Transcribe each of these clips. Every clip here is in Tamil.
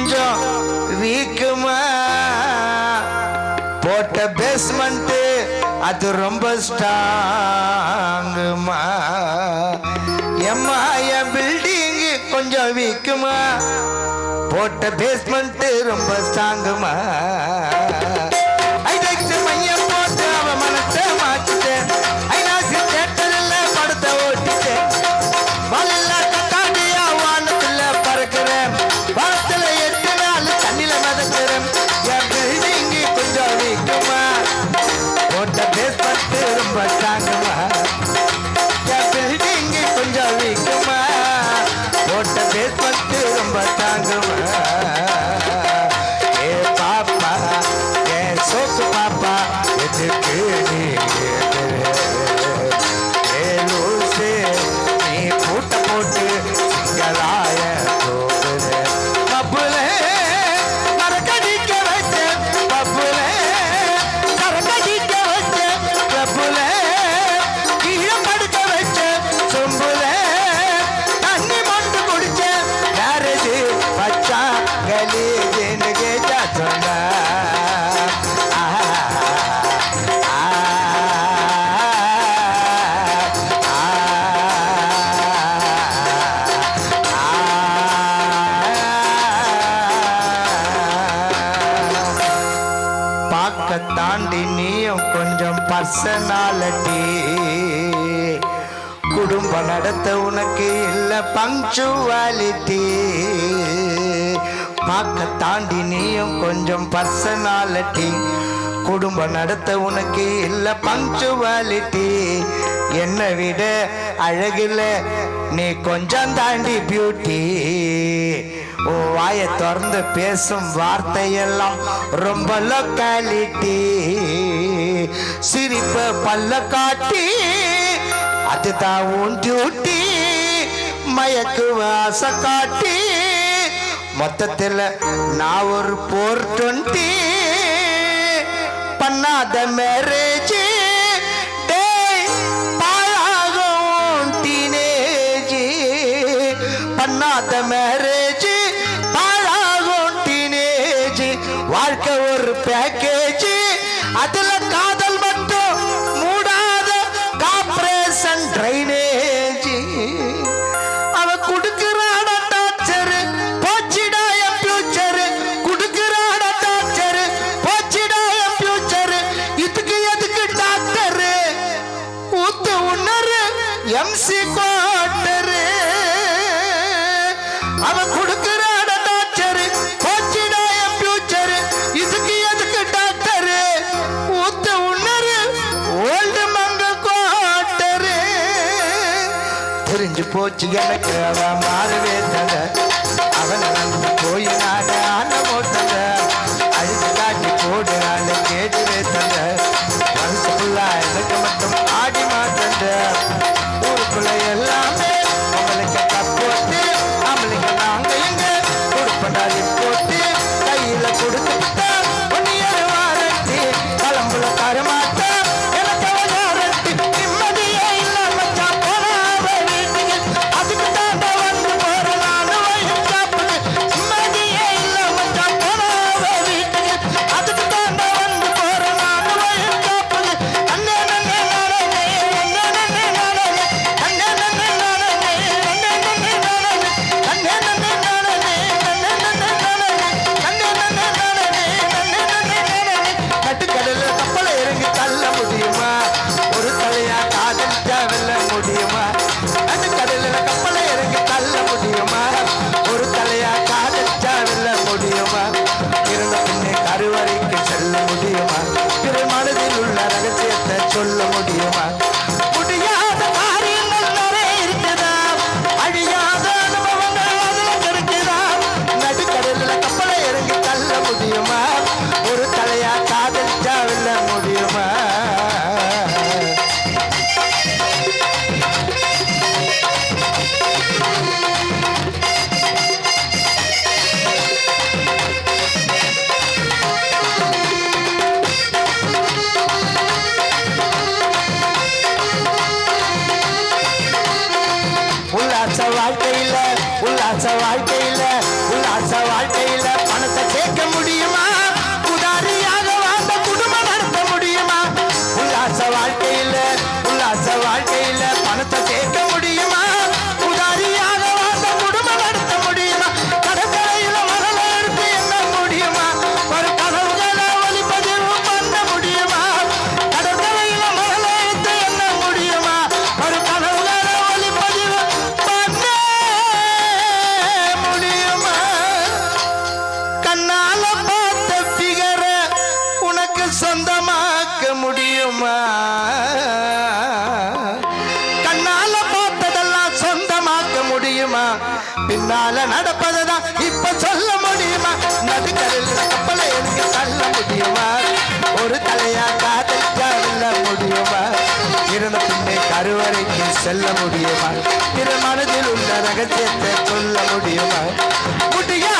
கொஞ்சம் வீக்குமா? போட்ட பேஸ்மெண்ட் அது ரொம்ப ஸ்ட்ராங்குமா எம்மா என் பில்டிங் கொஞ்சம் வீக்குமா? போட்ட பேஸ்மெண்ட் ரொம்ப ஸ்ட்ராங்குமா அதை தாண்டி நீயும் கொஞ்சம் பர்சனாலிட்டி. குடும்பம் நடத்த உனக்கு இல்லை பங்க்சுவாலிட்டி பார்க்க தாண்டி நீயும் கொஞ்சம் பர்சனாலிட்டி. குடும்பம் நடத்த உனக்கு இல்லை பங்க்சுவாலிட்டி என்னை விட அழகில் நீ கொஞ்சம் தாண்டி பியூட்டி ஓ வாயை திறந்து பேசும் வார்த்தையெல்லாம் ரொம்ப லொக்காலிட்டி சிரிப்ப பல்ல காட்டி அதுதான் உன் டியூட்டி மயக்கு ஆசை காட்டி மொத்தத்தில் நான் ஒரு போர் டுவெண்ட்டி பண்ணாத மேரேஜ் பண்ணாத மேரேஜ் தெரிஞ்சு போச்சு எனக்கு அவன் மாறுவே தலை அவன் போயினாட சொல்ல முடியுமா? வாழ்க்கையில உல்லாச வாழ்க்கையில் பணத்தை கேட்க முடியுமா? தெரியுமா? கண்ணால பார்த்ததெல்லாம் சொந்தமாக்க முடியுமா? பின்னால நடப்பதுதான் இப்ப சொல்ல முடியுமா? நடுக்கரில் கப்பலை எனக்கு தள்ள முடியுமா? ஒரு தலையா காதலிச்சா வெல்ல முடியுமா? இருந்த பின்னே கருவறைக்கு செல்ல முடியுமா? திரு மனதில் உள்ள ரகசியத்தை சொல்ல முடியுமா? முடியா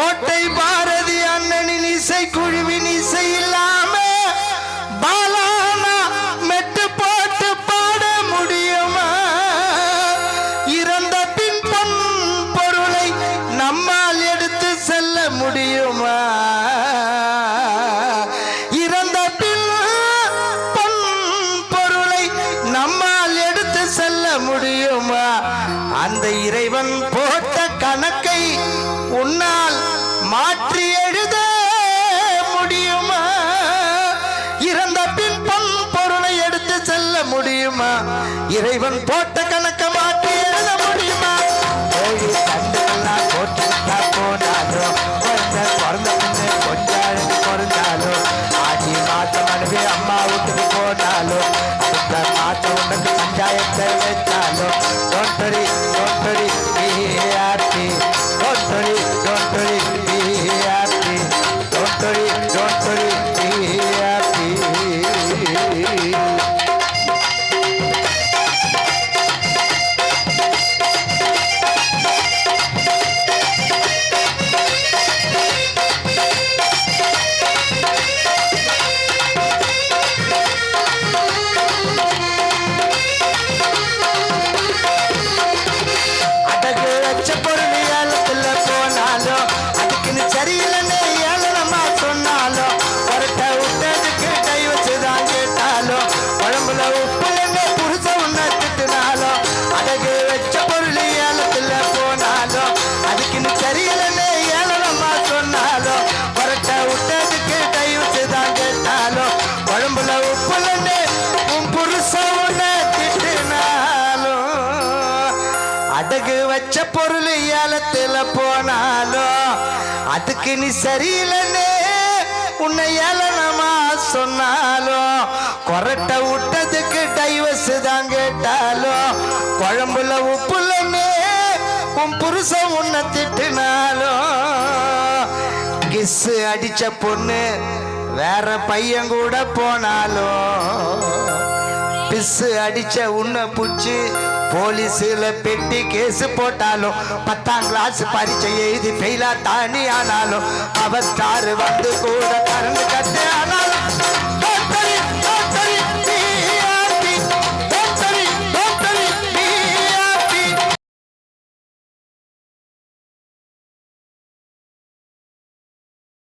கோட்டை இறைவன் போட்ட கணக்க மாற்றி எழுத முடியுமா? கோயில் கண்டுகள்லாம் போட்டுக்கிட்டா போனாலும் குழந்தை பிறந்த பின்னே கொஞ்சம் பிறந்தாலும் ஆடி மாசம் அனுப்பி அம்மா வீட்டுக்கு போனாலும் அடுத்த மாசம் உனக்கு பஞ்சாயத்தை வச்சாலும் வச்ச பொருள் ஏலத்துல போனாலும் அதுக்கு நீ சரியில்லைன்னு உன்னை ஏளனமா சொன்னாலும் கொரட்டை விட்டதுக்கு டைவர்ஸ் தான் கேட்டாலும் குழம்புல உப்புலன்னு உன் புருஷன் உன்னை திட்டினாலும் கிஸ் அடிச்ச பொண்ணு வேற பையன் கூட போனாலும் பிஸ்ஸு அடிச்ச உன்னை பிடிச்சி போலீஸ்ல பெட்டி கேஸ் போட்டாலும் பத்தாம் கிளாஸ் பரீட்சை எழுதி ஃபெயிலா தானி ஆனாலும் அவத்தாரு வந்து கூட கரண்டு கட்டியா